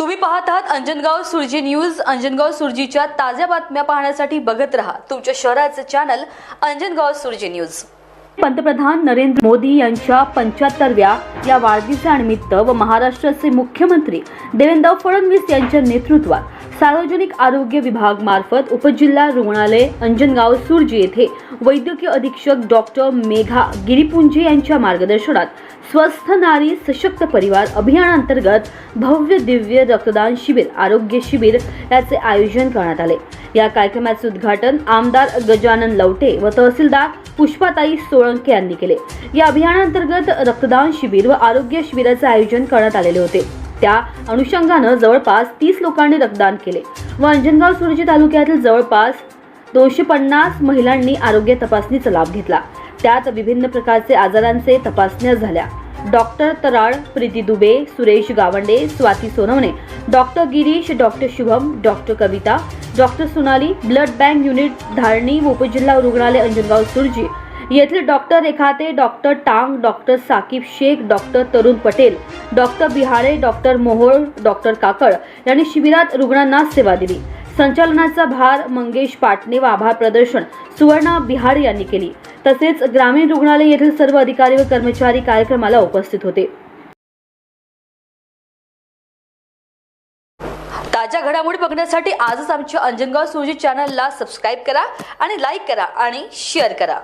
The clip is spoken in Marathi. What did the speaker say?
तुम्ही पाहत आहात अंजनगाव सुरजी न्यूज. अंजनगाव सुरजीच्या ताज्या बातम्या पाहण्यासाठी बघत रहा तुमच्या शहराचं चॅनल अंजनगाव सुरजी न्यूज. पंतप्रधान नरेंद्र मोदी यांच्या पंच्याहत्तरव्या या वाढदिवसानिमित्त व महाराष्ट्राचे मुख्यमंत्री देवेंद्र फडणवीस यांच्या नेतृत्वात सार्वजनिक आरोग्य विभाग मार्फत उपजिल्हा रुग्णालय अंजनगाव सुरजी येथे वैद्यकीय अधीक्षक डॉक्टर मेघा गिरीपुंजे यांच्या मार्गदर्शनात स्वस्थ नारी सशक्त परिवार अभियानांतर्गत भव्य दिव्य रक्तदान शिबिर आरोग्य शिबिर याचे आयोजन करण्यात आले. या कार्यक्रमाचे उद्घाटन आमदार गजानन लवटे व तहसीलदार पुष्पाताई सोळंके यांनी केले. या अभियानांतर्गत रक्तदान शिबिर व आरोग्य शिबिराचे आयोजन करण्यात आलेले होते. त्या अनुषंगानं जवळपास तीस लोकांनी रक्तदान केले. व अंजनगाव सुरजी तालुक्यातील जवळपास दोनशे पन्नास महिलांनी आरोग्य तपासणीचा लाभ घेतला. त्यात विभिन्न प्रकारचे आजारांचे तपासण्या झाल्या. Doctor Taral Preeti Dube Suresh Gawande Swati Sonawane doctor Girish doctor Shubham doctor Kavita doctor Sonali blood bank unit Dharni व उपजिल्हा रुग्णालय अंजनगाव सुरजी येथील doctor Rekhate doctor Tang doctor Saqib Shaikh doctor Tarun Patel doctor Bihare doctor Mohol doctor Kakad यांनी शिबिरात रुग्णांना सेवा दिली. संचालनाचा भार मंगेश पाटणे व आभार प्रदर्शन सुवर्णा बिहार यांनी केली. तसेच ग्रामीण रुग्णालय येथील सर्व अधिकारी व कर्मचारी कार्यक्रमाला उपस्थित होते. ताज्या घडामोडी बघण्यासाठी आजच आमच्या अंजनगाव सुरजी चॅनलला सबस्क्राईब करा आणि लाईक करा आणि शेअर करा.